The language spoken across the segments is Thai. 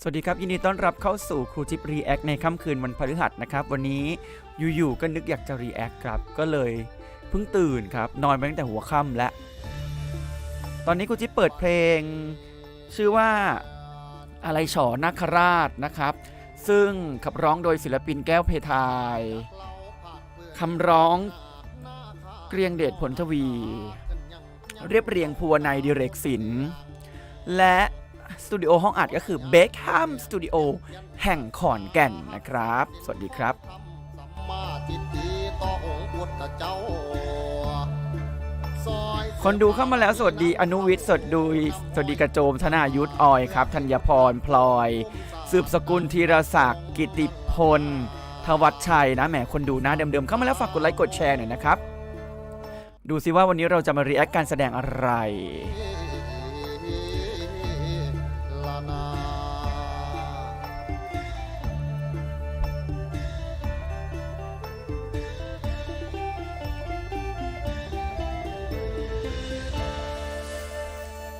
สวัสดีครับ ยินดีต้อนรับเข้าสู่ครูจิปรีแอคในค่ำคืนวันพฤหัสนะครับ วันนี้อยู่ๆก็นึกอยากจะรีแอคครับ ก็เลยเพิ่งตื่นครับ นอนไปตั้งแต่หัวค่ำแล้ว ตอนนี้ครูจิปเปิดเพลง ชื่อว่าอะไรฉอนาคราชนะครับ ซึ่งขับร้องโดยศิลปินแก้วเพทายคำร้องเกรียงเดชผลทวี เรียบเรียงพัวในดิเรกสินและ สตูดิโอห้องอัดก็คือ b บ c แฮมสตูดิโอแห่งขอนแก่นนะครับ สวัสดีครับสัมมาทิฏฐิต่อองค์พุทธเจ้าซอยคนดูเข้ามาแล้วสวัสดีอนุวิทย์สวัสดีสวัสดีกระโจมธนายุทธออยครับธัญพรพลอย สืบสกุลธีรศักดิ์กิติพลทวัชชัยนะแหมคนดูหน้าเดิมๆเข้ามาแล้วฝากกดไลค์กดแชร์หน่อยนะครับ ดูซิว่าวันนี้เราจะมารีแอคการแสดงอะไร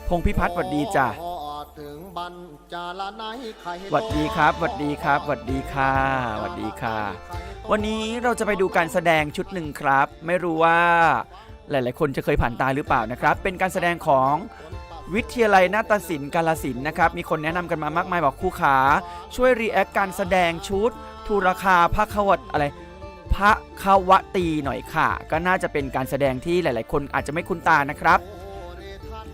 พงพิพัฒน์สวัสดีจ้ะพอถึงบรรจาลนายใครสวัสดีครับสวัสดีครับสวัสดีค่ะสวัสดีค่ะ วันนี้เราจะไปดูการแสดงชุดหนึ่งครับ ไม่รู้ว่าหลาย ๆ คนจะเคยผ่านตาหรือเปล่านะครับ เป็นการแสดงของวิทยาลัยนาฏศิลป์กาลสินธุ์นะครับ มีคนแนะนำกันมามากมายบอกครูขา ช่วยรีแอคการแสดงชุดทูราคาพระขวัตอะไรพระขวตีหน่อยค่ะ ก็น่าจะเป็นการแสดงที่หลาย ๆ คนอาจจะไม่คุ้นตานะครับส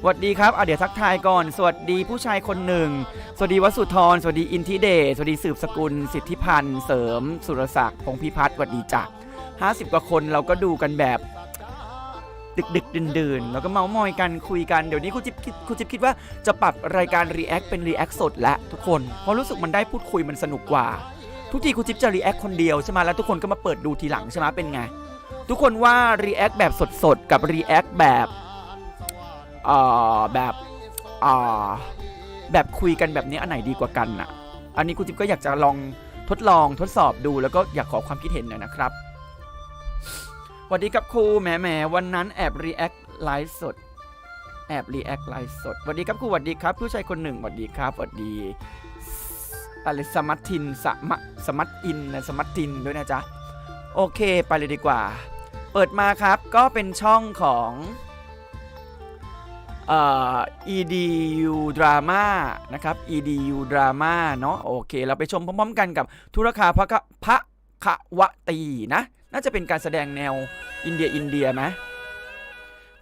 วัสดีครับอะเดี๋ยวทักทายก่อน สวัสดีผู้ชายคนหนึ่ง สวัสดีวสุธร สวัสดีอินทิเดช สวัสดีสืบสกุล สิทธิพันธ์ เสริม สุรศักดิ์ พงพิพัฒน์สวัสดีจ้ะ50กว่าคนเราก็ดูกันแบบดึกดึกดื่นดื่นแล้วก็เมาส์มอยกันคุยกัน เดี๋ยวนี้ครูจิ๊บคิดครูจิ๊บคิดว่าจะปรับรายการรีแอคเป็นรีแอคสดและทุกคน เพราะรู้สึกมันได้พูดคุยมันสนุกกว่า ทุกทีครูจิ๊บจะรีแอคคนเดียวใช่ไหมแล้วทุกคนก็มาเปิดดูทีหลังใช่ไหมเป็นไง ทุกคนว่ารีแอคแบบสดๆ กับรีแอคแบบ เอ่อแบบอ่าแบบคุยกันแบบนี้อันไหนดีกว่ากันน่ะ อันนี้คุณจิ๊บก็อยากจะลองทดลองทดสอบดูแล้วก็อยากขอความคิดเห็นหน่อยนะครับสวัสดีครับครูแหมแหมวันนั้นแอบรีแอคไลฟ์สดแอบรีแอคไลฟ์สดสวัสดีครับครูสวัสดีครับ ผู้ชายคนหนึ่งสวัสดีครับสวัสดีอะไรสมัตทินสมะสมัตอินนะสมัตทินด้วยนะจ๊ะ โอเค ไปเลยดีกว่า เปิดมาครับก็เป็นช่องของ EDU Drama นะครับ EDU Drama เนาะโอเค เราไปชมพร้อมๆกันกับธุรคาพระพระขวตีนะ น่าจะเป็นการแสดงแนวอินเดียอินเดียไหม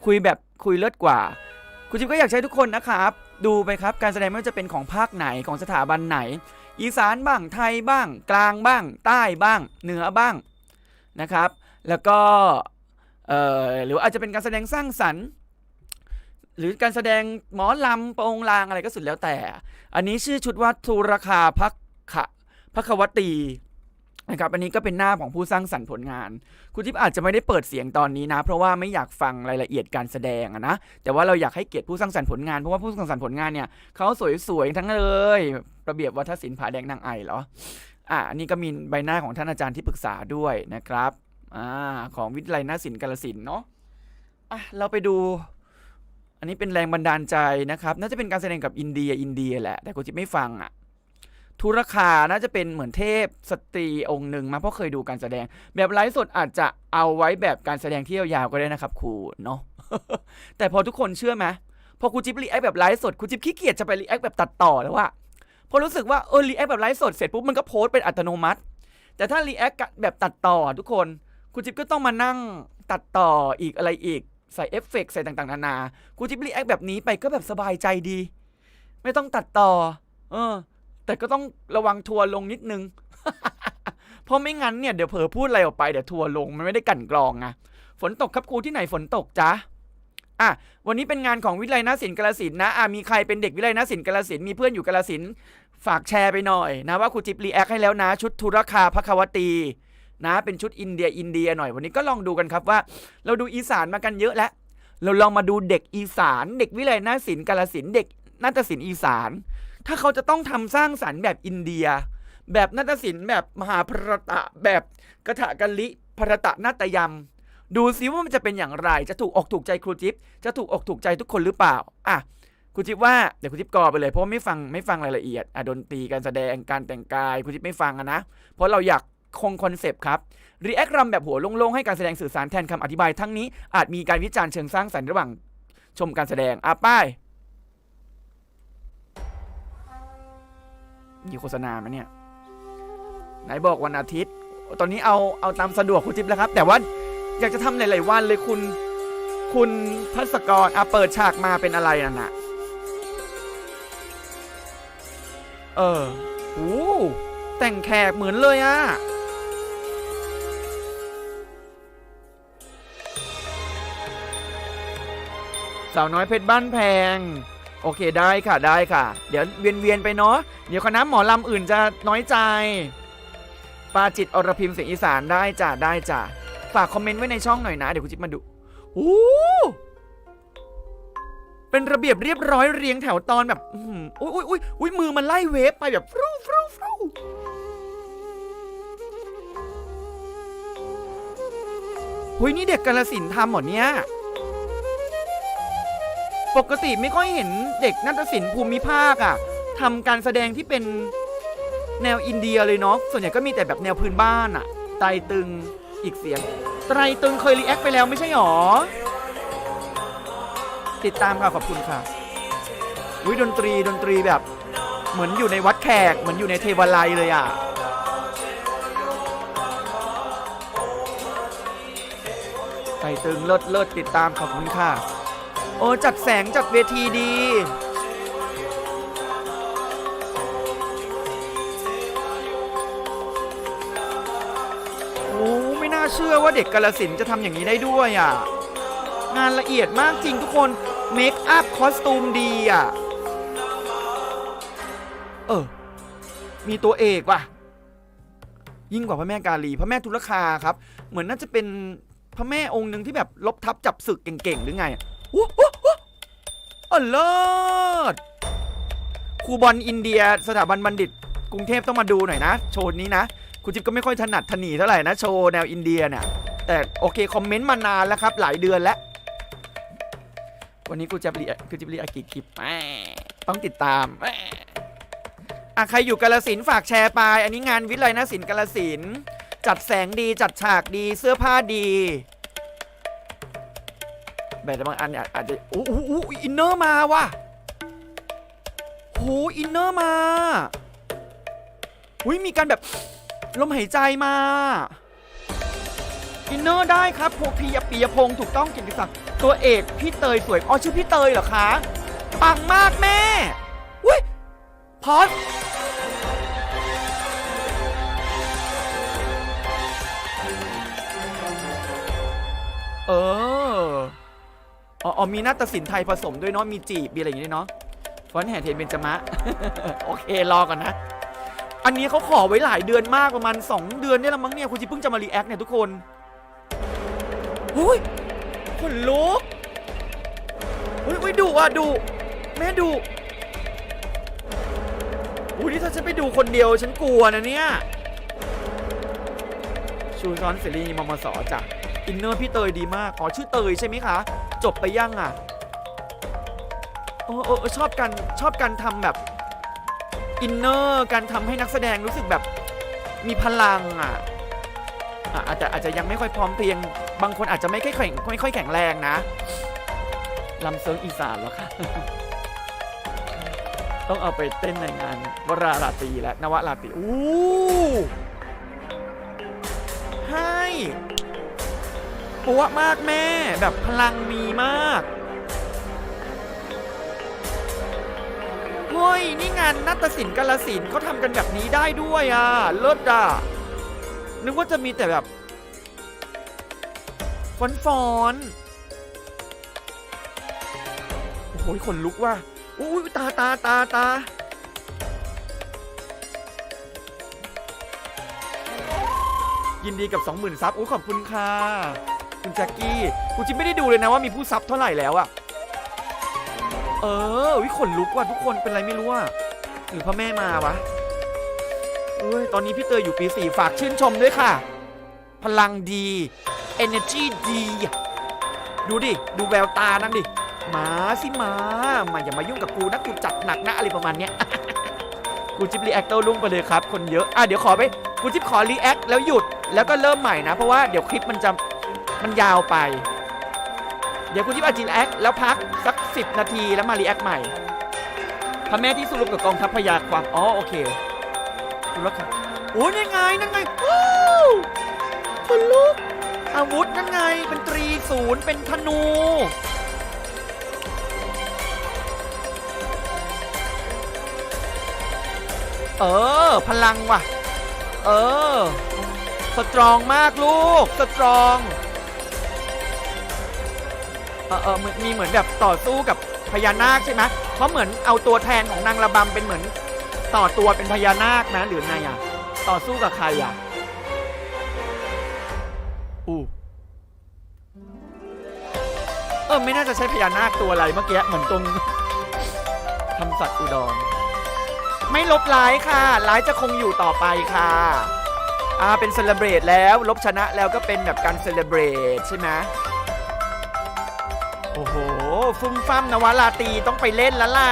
คุยแบบคุยเลิศกว่า คุณจิ๊บก็อยากใช้ทุกคนนะครับ ดูไปครับการแสดงไม่ว่าจะเป็นของภาคไหนของสถาบันไหน อีสานบ้างไทยบ้าง กลางบ้าง ใต้บ้าง เหนือบ้างนะครับ แล้วก็หรือว่าอาจจะเป็นการแสดงสร้างสรรค์ หรือการแสดงหมอลำโปรงลางอะไรก็สุดแล้วแต่ อันนี้ชื่อชุดว่าทูราคาพักขะพักวตีนะครับอันนี้ก็เป็นหน้าของผู้สร้างสรรค์ผลงาน คุณทิพย์อาจจะไม่ได้เปิดเสียงตอนนี้นะ เพราะว่าไม่อยากฟังรายละเอียดการแสดงนะแต่ว่าเราอยากให้เกียรติผู้สร้างสรรค์ผลงานเพราะว่าผู้สร้างสรรค์ผลงานเนี่ยเขาสวยๆทั้งเลย ระเบียบวัฒนศิลป์ผาแดงนางไอเหรออะอันนี้ก็มีใบหน้าของท่านอาจารย์ที่ปรึกษาด้วยนะครับอ่าของวิทยาลัยนาศิลป์กาลสินเนาะอะเราไปดู อันนี้เป็นแรงบันดาลใจนะครับ น่าจะเป็นการแสดงกับอินเดียอินเดียแหละ แต่กูจิไม่ฟังอะทุรคาน่าจะเป็นเหมือนเทพสตรีองค์หนึ่งมาเพราะเคยดูการแสดง แบบไลฟ์สดอาจจะเอาไว้แบบการแสดงที่ยาวๆก็ได้นะครับครูเนาะแต่พอทุกคนเชื่อไหมพอครูจิ๊บรีแอคแบบไลฟ์สดครูจิ๊บขี้เกียจจะไปรีแอคแบบตัดต่อแล้วว่าพอรู้สึกว่าเออรีแอคแบบไลฟ์สดเสร็จปุ๊บมันก็โพสต์เป็นอัตโนมัติ แต่ถ้ารีแอคแบบตัดต่อทุกคนครูจิ๊บก็ต้องมานั่งตัดต่ออีกอะไรอีก ใส่เอฟเฟกต์ใส่ต่างๆ นานาครูจิบรีแอคแบบนี้ไปก็แบบสบายใจดี ไม่ต้องตัดต่อ เออ แต่ก็ต้องระวังทัวร์ลงนิดนึง เพราะไม่งั้นเนี่ยเดี๋ยวเผลอพูดอะไรออกไปเดี๋ยวทัวร์ลงมันไม่ได้กั่นกรองไงฝนตกครับครูที่ไหนฝนตกจ๊ะอะวันนี้เป็นงานของวิทยาลัยนาศิลป์กาลสินนะอะมีใครเป็นเด็กวิทยาลัยนาศิลป์กาลสินมีเพื่อนอยู่กาลสินฝากแชร์ไปหน่อยนะว่าครูจิบรีแอคให้แล้วนะ ชุดธุรคาพระควตี นะเป็นชุดอินเดียอินเดียหน่อยวันนี้ก็ลองดูกันครับว่า เราดูอีสานมากันเยอะแล้ว เราลองมาดูเด็กอีสาน เด็กวิทยาลัยนาศิลป์กาลสินธุ์เด็กนาฏศิลป์อีสาน ถ้าเขาจะต้องทำสร้างสรรค์แบบอินเดีย แบบนาฏศิลป์แบบมหาพรตะแบบกระถกลิพรตะนาฏยมดูซิว่ามันจะเป็นอย่างไร จะถูกอกถูกใจครูจิ๊บจะถูกอกถูกใจทุกคนหรือเปล่าอะคุณจิ๊บว่าเดี๋ยวคุณจิ๊บกอไปเลยเพราะไม่ฟังไม่ฟังรายละเอียดอะดนตรีการแสดงการแต่งกายคุณจิ๊บไม่ฟังอะนะเพราะเราอยาก คงคอนเซปต์ครับรีแอครำแบบหัวโล่งๆให้การแสดงสื่อสารแทนคำอธิบายทั้งนี้อาจมีการวิจารณ์เชิงสร้างสรรค์ระหว่างชมการแสดงอะป้ายมีโฆษณาไหมเนี่ย ไหนบอกวันอาทิตย์ ตอนนี้เอาเอาตามสะดวกคุณจิ๊บแล้วครับ แต่ว่าอยากจะทำหลายๆวันเลยคุณ คุณพัสกรอะเปิดฉากมาเป็นอะไรนั่นน่ะ เออโอ้แต่งแขกเหมือนเลยอะ สาวน้อยเพชรบ้านแพง โอเคได้ค่ะได้ค่ะ เดี๋ยวเวียนเวียนๆไปเนาะเดี๋ยวคณะหมอลำอื่นจะน้อยใจปาจิตอรพิมเสียงอีสานได้จ้ะได้จ้ะฝากคอมเมนต์ไว้ในช่องหน่อยนะ เดี๋ยวคุณจิ๊บมาดูโอ้เป็นระเบียบเรียบร้อยเรียงแถวตอนแบบอุ้ยอุ้ยอุ้ยอุ้ยมือมันไล่เวฟไปแบบฟรูฟรูฟรูหุยนี่เด็กกาลสินทำหรอเนี่ย ปกติไม่ค่อยเห็นเด็กนาฏศิลป์ภูมิภาคอะทำการแสดงที่เป็นแนวอินเดียเลยเนาะส่วนใหญ่ก็มีแต่แบบแนวพื้นบ้านอะไตรตึงอีกเสียง ไตรตึงเคยรีแอคไปแล้วไม่ใช่หรอ ติดตามค่ะขอบคุณค่ะวิดนตรีดนตรีแบบ เหมือนอยู่ในวัดแขก เหมือนอยู่ในเทวาลัยเลยอะไตรตึงเลิศเลิศติดตามขอบคุณค่ะ โอ้จัดแสงจัดเวทีดี โอ้ไม่น่าเชื่อว่าเด็กกาลสินจะทำอย่างนี้ได้ด้วยอะ งานละเอียดมากจริงทุกคนเมคอัพคอสตูมดีอะ เออ มีตัวเอกว่ะ ยิ่งกว่าพระแม่กาลี พระแม่ทุลคาครับ เหมือนน่าจะเป็นพระแม่องค์หนึ่งที่แบบลบทับจับศึกเก่งๆ หรือไงโอ้ อ๋อเลิศครูบอลอินเดีย สถาบันบัณฑิต กรุงเทพต้องมาดูหน่อยนะ โชว์นี้นะคุณจิ๊บก็ไม่ค่อยถนัดถนีเท่าไหร่นะโชว์แนวอินเดียเนี่ยแต่โอเคคอมเมนต์มานานแล้วครับ หลายเดือนแล้ว วันนี้กูจะรีกูจะรีอากิคลิปต้องติดตามอะใครอยู่กาลสินฝากแชร์ไป อันนี้งานวิทย์เลยนะศิลป์กาลสินจัดแสงดีจัดฉากดีเสื้อผ้าดี แต่บางอันเนี่ยอาจจะโอ้โหอินเนอร์มาว่ะโหอินเนอร์มาอุ้ยมีการแบบลมหายใจมาอินเนอร์ได้ครับพวกพียปียพงศ์ถูกต้องกิตติศักดิ์ตัวเอกพี่เตยสวยอ๋อชื่อพี่เตยเหรอคะปังมากแม่อุ้ยพอสเออ อ๋อมีนาฏศิลป์ไทยผสมด้วยเนาะมีจีบมีอะไรอย่างงี้ยเนาะฟอนแห่เทียนเบญจมะ โอเครอก่อนนะ อันนี้เขาขอไว้หลายเดือนมากประมาณ 2 เดือนเนี่ยละมั้งเนี่ยคุณจิเพิ่งจะมารีแอคเนี่ยทุกคนหุ้ยขนลุกอุ้ยอุ้ยดุอะดุแม่ดุอุ้ยนี่ถ้าฉันไปดูคนเดียวฉันกลัวนะเนี่ยชูซ้อนเสรีมมสจ้ะอินเนอร์พี่เตยดีมากอ๋อชื่อเตยใช่ไหมคะ จบไปยังอะโอ้โอ้ชอบการชอบการทำแบบอินเนอร์การทำให้นักแสดงรู้สึกแบบมีพลังอะอะอาจจะอาจจะยังไม่ค่อยพร้อมเพียง บางคนอาจจะไม่ค่อยแข็งไม่ค่อยแข็งแรงนะลำเซิงอีสานแล้วค่ะต้องเอาไปเต้นในงานวราราตรีและนวราตรีอู้ให้ ปัวมากแม่แบบพลังมีมากเฮ้ยนี่งานนาฏศิลป์กาลสินเขาทำกันแบบนี้ได้ด้วยอะเลิศอะนึกว่าจะมีแต่แบบฟอนฟอนโอ้โหขนลุกว่ะอุ้ยตาตาตาตายินดีกับ 20,000ซับอุ้ยขอบคุณค่ะ คุณแจ็คกี้กูจิไม่ได้ดูเลยนะว่ามีผู้ซับเท่าไหร่แล้วอะเออวิขนลุกว่ะทุกคนเป็นไรไม่รู้อะหรือพ่อแม่มาวะเอ้ยตอนนี้พี่เตยอยู่ปีสี่ฝากชื่นชมด้วยค่ะ พลังดี energy ดีดูดิ ดูแววตานั่งดิมาสิมามาอย่ามายุ่งกับกูนะกูจัดหนักนะอะไรประมาณเนี้ยกูจิ๊บรีแอคเตอร์ลุ่งไปเลยครับ คนเยอะ อะเดี๋ยวขอไปกูจิ๊บขอรีแอคแล้วหยุดแล้วก็เริ่มใหม่นะ เพราะว่าเดี๋ยวคลิปมันจะ มันยาวไป เดี๋ยวกูจิ๊บอาจีรีแอคแล้วพักสักสินาทีแล้วมารีแอคใหม่ พระแม่ที่สู้รบกับกองทัพพยาความอ๋อโอเคดูแล้วครับโอ้ยนั่นไงนั่นไงว้าวคนลุกอาวุธนั่นไงเป็นตรีศูนย์เป็นธนูเออ พลังว่ะ เออ สตรองมากลูก สตรอง เออเออมีมีเหมือนแบบต่อสู้กับพญานาคใช่ไหมเพราะเหมือนเอาตัวแทนของนางระบำเป็นเหมือนต่อตัวเป็นพญานาคนะหรือไงอะ ต่อสู้กับใครอะอู้เออไม่น่าจะใช่พญานาคตัวอะไรเมื่อกี้เหมือนตรงทำสัตว์อุดร ไม่ลบร้ายค่ะ ร้ายจะคงอยู่ต่อไปค่ะอ่าเป็นเซเลบรตแล้ว ลบชนะแล้วก็เป็นแบบการเซเลบรตใช่ไหม โอ้โห ฟุ้มฟั่มนวลาตีต้องไปเล่นแล้วล่ะ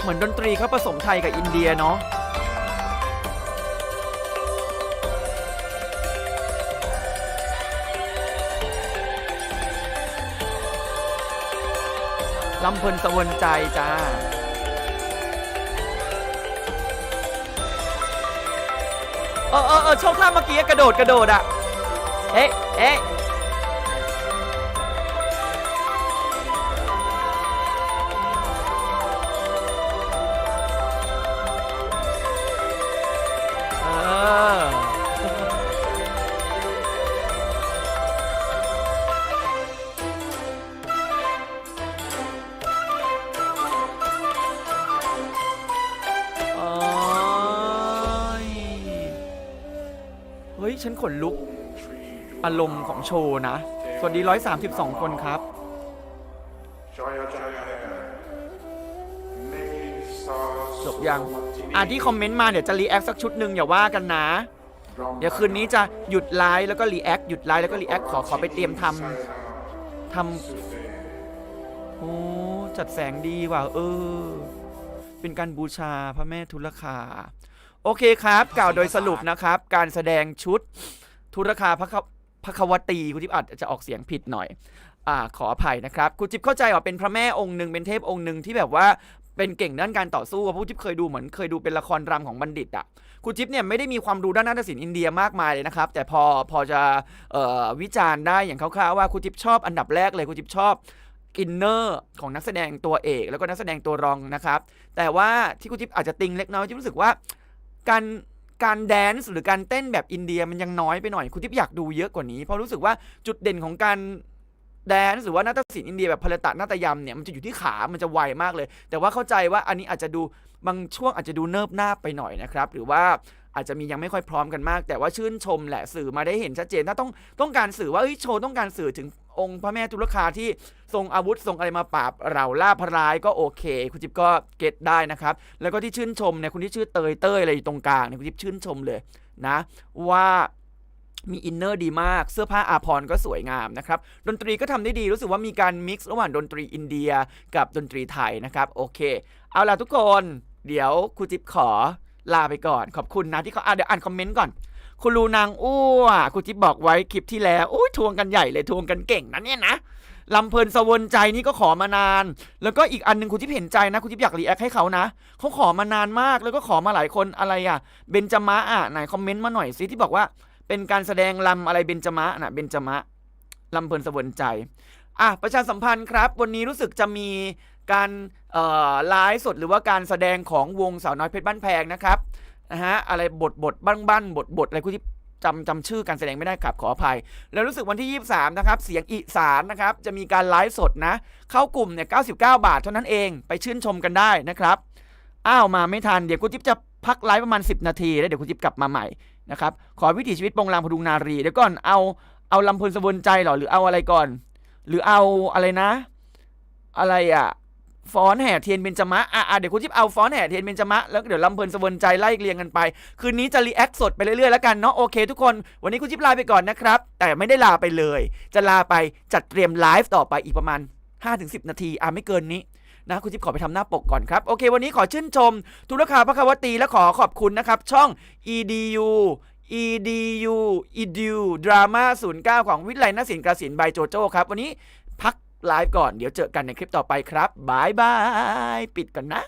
เหมือนดนตรีเขาผสมไทยกับอินเดียเนาะลำเพลินสะวนใจจ้า เออเออเออโชคข้าเมื่อกี้กระโดดกระโดดอะ เอ๊ะเอ๊ะ ฉันขนลุก อารมณ์ของโชว์นะ สวัสดี 132 คนครับ จบยังอะที่คอมเมนต์มาเดี๋ยวจะรีแอคสักชุดหนึ่งอย่าว่ากันนะ เดี๋ยวคืนนี้จะหยุดไลฟ์แล้วก็รีแอคหยุดไลฟ์แล้วก็รีแอคขอขอไปเตรียมทำทำโอ้จัดแสงดีว่ะเออ เป็นการบูชาพระแม่ทุลคา โอเคครับ กล่าวโดยสรุปนะครับ การแสดงชุดทุลคาพระคะพระควตีคุณทิพย์อาจจะออกเสียงผิดหน่อยอ่าขออภัยนะครับคุณจิ๊บเข้าใจว่าเป็นพระแม่องค์หนึ่งเป็นเทพองค์หนึ่งที่แบบว่าเป็นเก่งด้านการต่อสู้เพราะคุณจิ๊บเคยดูเหมือนเคยดูเป็นละครรำของบัณฑิตอะคุณจิ๊บเนี่ยไม่ได้มีความรู้ด้านนาฏศิลป์อินเดียมากมายเลยนะครับ แต่พอพอจะออวิจารณ์ได้อย่างคร่าวๆว่าคุณจิ๊บชอบอันดับแรกเลยคุณจิ๊บชอบอินเนอร์ของนักแสดงตัวเอก แล้วก็นักแสดงตัวรองนะครับ แต่ว่าที่คุณจิ๊บอาจจะติงเล็กน้อยจิ๊บรู้สึกว่า การการแดนซ์หรือการเต้นแบบอินเดียมันยังน้อยไปหน่อยคุณทิพย์อยากดูเยอะกว่านี้ เพราะรู้สึกว่าจุดเด่นของการแดนซ์หรือว่านาฏศิลป์อินเดียแบบพลตะนาฏยำเนี่ยมันจะอยู่ที่ขา มันจะไวมากเลย แต่ว่าเข้าใจว่าอันนี้อาจจะดูบางช่วงอาจจะดูเนิบหน้าไปหน่อยนะครับ หรือว่า อาจจะมียังไม่ค่อยพร้อมกันมาก แต่ว่าชื่นชมแหละสื่อมาได้เห็นชัดเจน ถ้าต้องต้องการสื่อว่าเฮ้ยโชว์ต้องการสื่อถึงองค์พระแม่ทุลคาที่ทรงอาวุธทรงอะไรมาปราบเราล่าพร้ายก็โอเค คุณจิ๊บก็เก็ตได้นะครับ แล้วก็ที่ชื่นชมเนี่ยคุณที่ชื่อเตยเตยอะไรอยู่ตรงกลางเนี่ยคุณจิ๊บชื่นชมเลยนะ ว่ามีอินเนอร์ดีมาก เสื้อผ้าอาภรก็สวยงามนะครับ ดนตรีก็ทำได้ดี รู้สึกว่ามีการมิกซ์ระหว่างดนตรีอินเดียกับดนตรีไทยนะครับ โอเค เอาล่ะทุกคน เดี๋ยวครูจิ๊บขอ ลาไปก่อน ขอบคุณนะที่เขาอะเดี๋ยวอ่านคอมเมนต์ก่อน คุณลูนางอ้วครูจิ๊บบอกไว้คลิปที่แล้วอุ้ยทวงกันใหญ่เลยทวงกันเก่งนะเนี่ยนะลำเพลินสวนใจนี่ก็ขอมานาน แล้วก็อีกอันหนึ่งคุณจิ๊บเห็นใจนะคุณจิ๊บอยากรีแอคให้เขานะเขาขอมานานมากแล้วก็ขอมาหลายคนอะไรอะเบนจมะอะไหนคอมเมนต์มาหน่อยสิที่บอกว่า เป็นการแสดงลำอะไรเบนจมะนะเบนจมะลำเพลินสวนใจอะประชาสัมพันธ์ครับ วันนี้รู้สึกจะมีการ ไลฟ์สดหรือว่าการแสดงของวงสาวน้อยเพชรบ้านแพงนะครับนะฮะอะไรบทบทบ้านบ้านบทบทอะไรคุณที่จำจำชื่อการแสดงไม่ได้ครับขออภัย แล้วรู้สึกวันที่ 23 นะครับ เสียงอีสานนะครับ จะมีการไลฟ์สดนะ เข้ากลุ่มเนี่ย99 บาทเท่านั้นเองไปชื่นชมกันได้นะครับอ้าวมาไม่ทันเดี๋ยวคุณจิ๊บจะพักไลฟ์ประมาณ 10 นาที แล้วเดี๋ยวคุณจิ๊บกลับมาใหม่นะครับขอวิถีชีวิตปงรางพดุงนารีเดี๋ยวก่อนเอาเอาลำพูนสวนใจเหรอหรือเอาอะไรก่อน หรือเอาอะไรนะ อะไรอะ ฟ้อนแห่เทียนเบญจมะอะอะเดี๋ยวคุณจิ๊บเอาฟ้อนแห่เทียนเบญจมะแล้วเดี๋ยวลำเพลินสะเวนใจไล่เรียงกันไป คืนนี้จะรีแอคสดไปเรื่อยๆแล้วกันเนาะโอเคทุกคน วันนี้คุณจิ๊บลาไปก่อนนะครับ แต่ไม่ได้ลาไปเลย จะลาไปจัดเตรียมไลฟ์ต่อไปอีกประมาณ 5-10 นาทีอะไม่เกินนี้นะคุณจิ๊บขอไปทำหน้าปกก่อนครับ โอเค วันนี้ขอชื่นชม ทุรคาพระควตีและขอขอบคุณนะครับ ช่อง edu edu edu drama 09 ของวิทยาลัยนศิลป์กระสินบายโจโจ้ครับ วันนี้ ไลฟ์ก่อนเดี๋ยวเจอกันในคลิปต่อไปครับบายบาย ปิดก่อนนะ